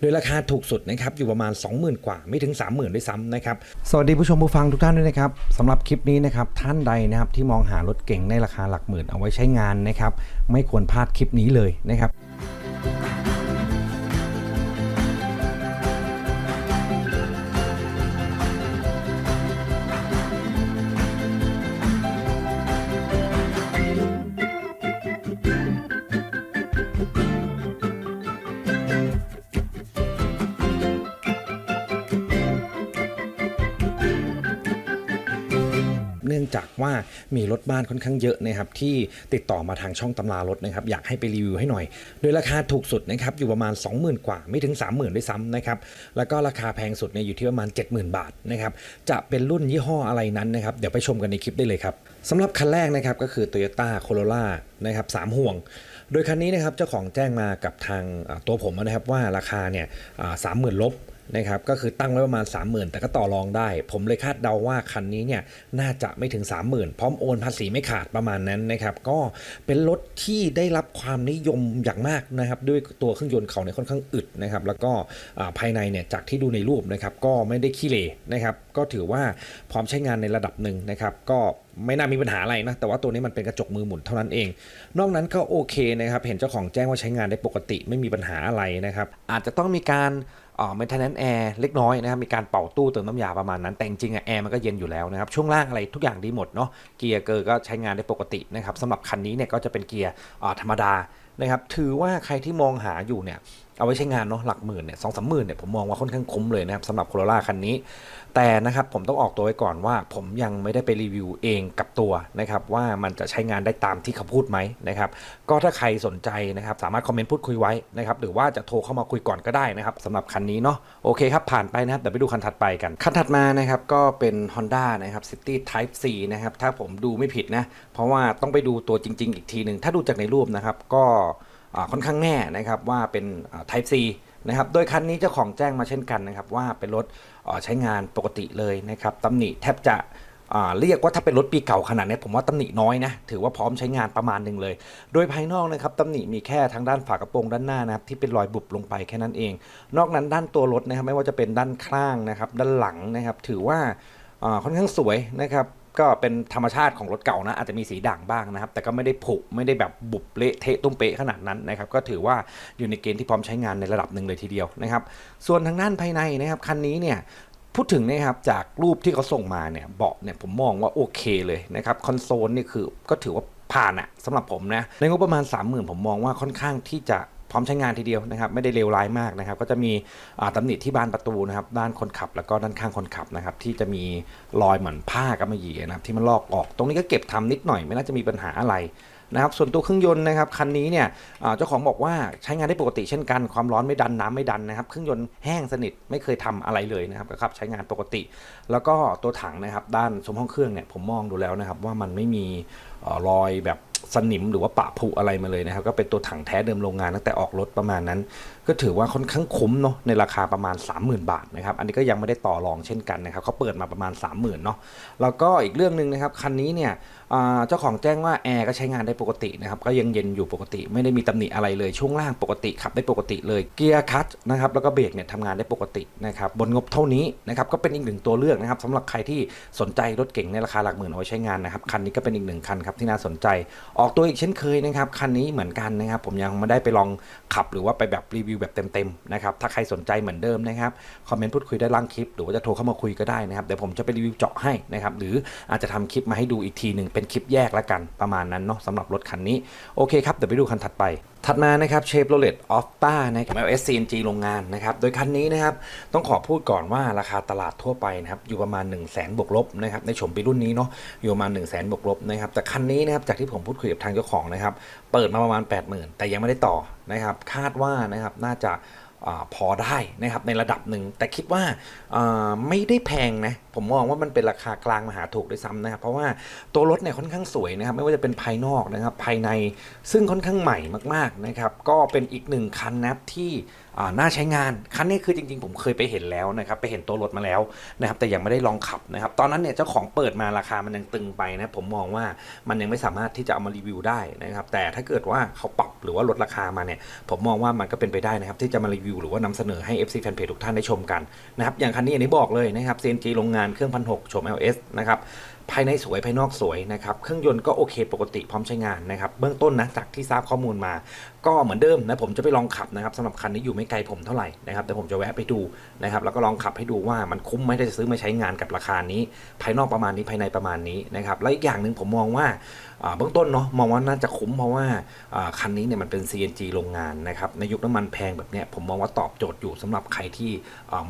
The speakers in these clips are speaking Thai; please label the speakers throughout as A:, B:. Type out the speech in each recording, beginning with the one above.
A: โดยราคาถูกสุดนะครับอยู่ประมาณ 20,000 กว่าไม่ถึง 30,000 ด้วยซ้ำนะครับ สวัสดีผู้ชมผู้ฟังทุกท่านด้วยนะครับสำหรับคลิปนี้นะครับท่านใดนะครับที่มองหารถเก่งในราคาหลักหมื่นเอาไว้ใช้งานนะครับไม่ควรพลาดคลิปนี้เลยนะครับ จากว่ามีรถบ้านค่อนข้างเยอะนะครับที่ติดต่อมาทางช่องตำรารถนะครับอยากให้ไปรีวิวให้หน่อย โดยราคาถูกสุดนะครับอยู่ประมาณ 20,000 กว่าไม่ถึง 30,000 ด้วยซ้ำนะครับแล้วก็ราคาแพงสุดเนี่ยอยู่ที่ประมาณ 70,000 บาทนะครับจะเป็นรุ่นยี่ห้ออะไรนั้นนะครับเดี๋ยวไปชมกันในคลิปได้เลยครับสำหรับคันแรกนะครับก็คือ Toyota Corolla นะครับสามห่วง โดยคันนี้นะครับเจ้าของแจ้งมากับทางตัวผมนะครับว่าราคาเนี่ยสามหมื่นลบ นะครับก็คือตั้งไว้ประมาณ 30,000 แต่ก็ต่อรองได้ ผมเลยคาดเดาว่าคันนี้เนี่ยน่าจะไม่ถึง 30,000 พร้อมโอนภาษีไม่ขาดประมาณนั้นนะครับก็เป็นรถที่ได้รับความนิยมอย่างมากนะครับด้วยตัวเครื่องยนต์เขาเนี่ยค่อนข้างอึดนะครับแล้วก็ภายในเนี่ยจากที่ดูในรูปนะครับก็ไม่ได้ขี้เหร่นะครับก็ถือว่าพร้อมใช้งานในระดับหนึ่งนะครับ ก็ไม่น่ามีปัญหาอะไรนะ แต่ว่าตัวนี้มันเป็นกระจกมือหมุนเท่านั้นเอง นอกนั้นก็โอเคนะครับ เห็นเจ้าของแจ้งว่าใช้งานได้ปกติไม่มีปัญหาอะไรนะครับ อาจจะต้องมีการอ่า maintenance air เล็กน้อยนะครับ มีการเป่าตู้เติมน้ำยาประมาณนั้น แต่จริงๆอะแอร์มันก็เย็นอยู่แล้วนะครับ ช่วงล่างอะไรทุกอย่างดีหมดเนาะ เกียร์เกอร์ก็ใช้งานได้ปกตินะครับสำหรับคันนี้เนี่ยก็จะเป็นเกียร์ธรรมดานะครับ ถือว่าใครที่มองหาอยู่เนี่ย เอาไว้ใช้งานเนาะหลักหมื่นเนี่ยสองสามหมื่นเนี่ยผมมองว่าค่อนข้างคุ้มเลยนะครับสำหรับโคโรล่าคันนี้ แต่นะครับผมต้องออกตัวไว้ก่อนว่า ผมยังไม่ได้ไปรีวิวเองกับตัวนะครับว่ามันจะใช้งานได้ตามที่เขาพูดไหมนะครับก็ถ้าใครสนใจนะครับสามารถคอมเมนต์พูดคุยไว้นะครับหรือว่าจะโทรเข้ามาคุยก่อนก็ได้นะครับสำหรับคันนี้เนาะโอเคครับผ่านไปนะครับเดี๋ยวไปดูคันถัดไปกันคันถัดมานะครับก็เป็น Honda นะครับ City Type C นะครับถ้าผมดูไม่ผิดนะเพราะว่าต้องไปดูตัวจริง ๆ อีกทีหนึ่งถ้าดูจากในรูปนะครับก็ ค่อนข้างแน่นะครับว่าเป็น Type C นะครับ โดยคันนี้เจ้าของแจ้งมาเช่นกันนะครับว่าเป็นรถใช้งานปกติเลยนะครับตำหนิแทบจะเรียกว่าถ้าเป็นรถปีเก่าขนาดนี้ผมว่าตำหนิน้อยนะถือว่าพร้อมใช้งานประมาณหนึ่งเลย โดยภายนอกนะครับตำหนิมีแค่ทางด้านฝากระโปรงด้านหน้านะครับที่เป็นรอยบุบลงไปแค่นั้นเอง นอกนั้นด้านตัวรถนะครับไม่ว่าจะเป็นด้านข้างนะครับด้านหลังนะครับถือว่าค่อนข้างสวยนะครับ ก็เป็นธรรมชาติของรถเก่านะอาจจะมีสีด่างบ้างนะครับ แต่ก็ไม่ได้ผุไม่ได้แบบบุบเละเทะตุ้มเป๊ะขนาดนั้นนะครับ ก็ถือว่าอยู่ในเกณฑ์ที่พร้อมใช้งานในระดับหนึ่งเลยทีเดียวนะครับ ส่วนทางด้านภายในนะครับคันนี้เนี่ยพูดถึงนะครับจากรูปที่เขาส่งมาเนี่ยเบาะเนี่ยผมมองว่าโอเคเลยนะครับคอนโซลนี่คือก็ถือว่าผ่านอะสำหรับผมนะในงบประมาณ 30,000 ผมมองว่าค่อนข้างที่จะ พร้อมใช้งานทีเดียวนะครับ ไม่ได้เลวร้ายมากนะครับ ก็จะมีอ่าหนิที่บานประตูนะครับ ด้านคนขับแล้วก็ด้านข้างคนขับนะครับ ที่จะมีรอยเหมือนผ้ากำมะหยี่นะครับ ที่มันลอกออก ตรงนี้ก็เก็บทำนิดหน่อยไม่น่าจะมีปัญหาอะไรนะครับส่วนตัวเครื่องยนต์นะครับคันนี้เนี่ยเจ้าของบอกว่าใช้งานได้ปกติเช่นกันความร้อนไม่ดันน้ำไม่ดันนะครับเครื่องยนต์แห้งสนิทไม่เคยทำอะไรเลยนะครับก็ขับใช้งานปกติ แล้วก็ตัวถังนะครับด้านซุ้มห้องเครื่องเนี่ยผมมองดูแล้วนะครับว่ามันไม่มี รอยแบบสนิมหรือว่าปะผุอะไรมาเลยนะครับ ก็เป็นตัวถังแท้เดิมโรงงานตั้งแต่ออกรถประมาณนั้น ก็ถือว่าค่อนข้างคุ้มเนาะในราคาประมาณ 30,000 บาทนะครับ อันนี้ก็ยังไม่ได้ต่อรองเช่นกันนะครับเขาเปิดมาประมาณ 30,000เนาะแล้วก็อีกเรื่องหนึ่งนะครับคันนี้เนี่ยเจ้าของแจ้งว่าแอร์ก็ใช้งานได้ปกตินะครับก็ยังเย็นอยู่ปกติ ไม่ได้มีตำหนิอะไรเลยช่วงล่างปกติขับได้ปกติเลยเกียร์คัตนะครับแล้วก็เบรกเนี่ยทำงานได้ปกตินะครับบนงบเท่านี้นะครับก็เป็นอีกหนึ่งตัวเลือกนะครับสำหรับใครที่สนใจรถเก่งในราคาหลักหมื่นเอาไว้ใช้งานนะครับคันนี้ก็เป็นอีกหนึ่งคันครับที่น่าสนใจ ออกตัวอีกเช่นเคยนะครับคันนี้เหมือนกันนะครับ ผมยังไม่ได้ไปลองขับหรือว่าไปแบบรีวิวแบบเต็มๆนะครับถ้าใครสนใจเหมือนเดิมนะครับคอมเมนต์พูดคุยได้ล่างคลิป หรือว่าจะโทรเข้ามาคุยก็ได้นะครับเดี๋ยวผมจะไปรีวิวเจาะให้นะครับหรืออาจจะทำคลิปมาให้ดูอีกทีหนึ่งเป็นคลิปแยกละกันประมาณนั้นเนาะสำหรับรถคันนี้โอเคครับเดี๋ยวไปดูคันถัดไปถัดมานะครับเชฟโรเลตออฟต้านะครับ LS CNG โรงงานนะครับ โดยคันนี้นะครับ ต้องขอพูดก่อนว่าราคาตลาดทั่วไปนะครับ อยู่ประมาณ 1 0 0 0 0แบวกลบนะครับ ในโฉมปีรุ่นนี้เนาะอยู่ประมาณ 1 0 0 0 0แบวกลบนะครับ แต่คันนี้นะครับ จากที่ผมพูดคุยกับทางเจ้าของนะครับ เปิดมาประมาณ 80,000 แต่ยังไม่ได้ต่อนะครับ คาดว่านะครับน่าจะ พอได้นะครับในระดับหนึ่ง แต่คิดว่าไม่ได้แพงนะผมมองว่ามันเป็นราคากลางมหาถูกด้วยซ้ำนะครับเพราะว่าตัวรถเนี่ยค่อนข้างสวยนะครับไม่ว่าจะเป็นภายนอกนะครับภายในซึ่งค่อนข้างใหม่มากๆนะครับก็เป็นอีกหนึ่งคันนะครับที่น่าใช้งานคันนี้คือจริงๆ ผมเคยไปเห็นแล้วนะครับไปเห็นตัวรถมาแล้วนะครับแต่ยังไม่ได้ลองขับนะครับตอนนั้นเนี่ยเจ้าของเปิดมาราคามันยังตึงไปนะผมมองว่ามันยังไม่สามารถที่จะเอามารีวิวได้นะครับแต่ถ้าเกิดว่าเขาปรับหรือว่าลดราคามาเนี่ยผมมองว่ามันก็เป็นไปได้นะครับที่จะมารีวิววิวหรือว่านำเสนอให้ FC Fanpage ทุกท่านได้ชมกันนะครับอย่างคันนี้อันนี้บอกเลยนะครับ CNG โรงงานเครื่องพันหกชม LS นะครับ ภายในสวยภายนอกสวยนะครับ เครื่องยนต์ก็โอเคปกติพร้อมใช้งานนะครับ เบื้องต้นนะจากที่ทราบข้อมูลมา ก็เหมือนเดิมนะผมจะไปลองขับนะครับสำหรับคันนี้อยู่ไม่ไกลผมเท่าไหร่นะครับแต่ผมจะแวะไปดูนะครับแล้วก็ลองขับให้ดูว่ามันคุ้มไหมที่จะซื้อมาใช้งานกับราคานี้ ภายนอกประมาณนี้ภายในประมาณนี้นะครับและอีกอย่างหนึ่งผมมองว่าเบื้องต้นเนาะมองว่าน่าจะคุ้มเพราะว่าคันนี้เนี่ยมันเป็น CNG โรงงานนะครับในยุคน้ำมันแพงแบบเนี้ยผมมองว่าตอบโจทย์อยู่สำหรับใครที่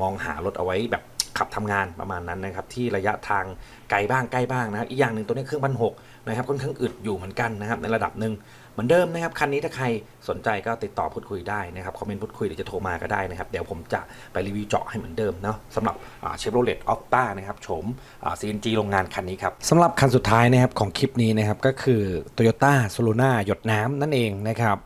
A: มองหารถเอาไว้แบบ ขับทำงานประมาณนั้นนะครับที่ระยะทางไกลบ้างใกล้บ้างนะครับอีกอย่างหนึ่งตัวนี้เครื่องพันหกนะครับค่อนข้างอึดอยู่เหมือนกันนะครับในระดับหนึ่งเหมือนเดิมนะครับคันนี้ถ้าใครสนใจก็ติดต่อพูดคุยได้นะครับคอมเมนต์พูดคุยหรือจะโทรมาก็ได้นะครับเดี๋ยวผมจะไปรีวิวเจาะให้เหมือนเดิมเนาะสำหรับเชฟโรเลตออ t ต้านะครับโฉมอ่า CNG โรงงานคันนี้ครับสำหรับคันสุดท้ายนะครับของคลิปนี้นะครับก็คือ Toyota s o l o n a หยดน้ำนั่นเองนะครับ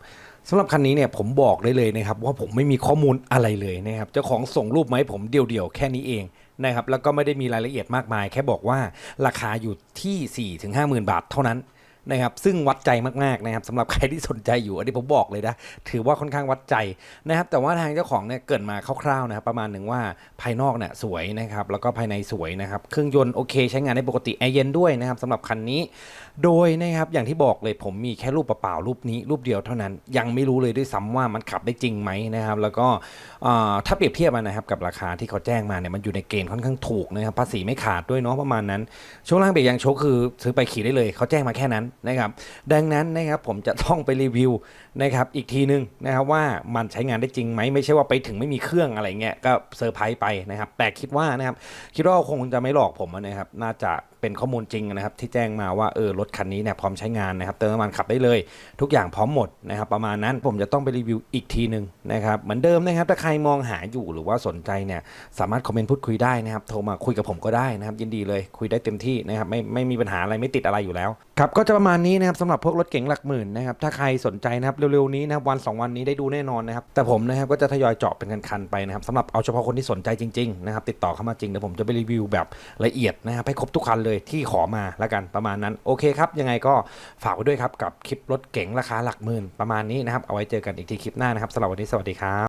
A: สำหรับคันนี้เนี่ยผมบอกได้เลยนะครับว่าผมไม่มีข้อมูลอะไรเลยนะครับเจ้าของส่งรูปมาให้ผมเดียวๆแค่นี้เอง นะครับแล้วก็ไม่ได้มีรายละเอียดมากมาย แค่บอกว่าราคาอยู่ที่4 5 0 0 0 0บาทเท่านั้น นะครับซึ่งวัดใจมากๆนะครับสำหรับใครที่สนใจอยู่อันนี้ผมบอกเลยนะถือว่าค่อนข้างวัดใจนะครับแต่ว่าทางเจ้าของเนี่ยเกรินมาคร่าวๆนะครับประมาณหนึ่งว่าภายนอกเนี่ยสวยนะครับแล้วก็ภายในสวยนะครับเครื่องยนต์โอเค ใช้งานได้ปกติแอร์เย็นด้วยนะครับสำหรับคันนี้ โดยนะครับอย่างที่บอกเลยผมมีแค่รูปเปล่าๆรูปนี้รูปเดียวเท่านั้น ยังไม่รู้เลยด้วยซ้ำว่ามันขับได้จริงไหมนะครับแล้วก็ถ้าเปรียบเทียบมันนะครับกับราคาที่เขาแจ้งมาเนี่ยมันอยู่ในเกณฑ์ค่อนข้างถูกนะครับภาษีไม่ขาดด้วยเนาะประมาณนั้นช่วงล่างเบรกยางโชคคือซื้อไปขี่ได้เลยเขาแจ้งมาแค่นั้นนะครับ ดังนั้นนะครับผมจะต้องไปรีวิวนะครับอีกทีนึงนะครับว่ามันใช้งานได้จริงไหมไม่ใช่ว่าไปถึงไม่มีเครื่องอะไรเงี้ยก็เซอร์ไพรส์ไปนะครับ แต่คิดว่านะครับคิดว่าคงจะไม่หลอกผมนะครับ น่าจะเป็นข้อมูลจริงนะครับ ที่แจ้งมาว่าเออรถคันนี้เนี่ยพร้อมใช้งานนะครับเติมน้ำมันขับได้เลย ทุกอย่างพร้อมหมดนะครับ ประมาณนั้นผมจะต้องไปรีวิวอีกทีหนึ่งนะครับเหมือนเดิมนะครับถ้าใครมองหาอยู่หรือว่าสนใจเนี่ยสามารถคอมเมนต์พูดคุยได้นะครับโทรมาคุยกับผมก็ได้นะครับ ยินดีเลยคุยได้เต็มที่นะครับไม่ไม่มีปัญหาอะไรไม่ติดอะไรอยู่แล้วครับก็จะประมาณนี้นะครับสำหรับพวกรถเก๋งหลักหมื่นนะครับถ้าใครสนใจนะครับเร็วๆนี้นะครับวัน 2 วันนี้ได้ดูแน่นอนนะครับแต่ผมนะครับก็จะทยอยเจาะเป็นคันๆไปนะครับสำหรับเอาเฉพาะคนที่สนใจจริงๆนะครับติดต่อเข้ามาจริงเดี๋ยวผมจะไปรีวิวแบบละเอียดนะครับให้ครบทุกคันเลยที่ขอมาแล้วกันประมาณนั้นโอเคครับยังไงก็ฝากไว้ด้วยครับกับคลิปรถเก๋งราคาหลักหมื่นประมาณนี้นะครับเอาไว้เจอกันอีกทีคลิปหน้านะครับสำหรับวันนี้สวัสดีครับ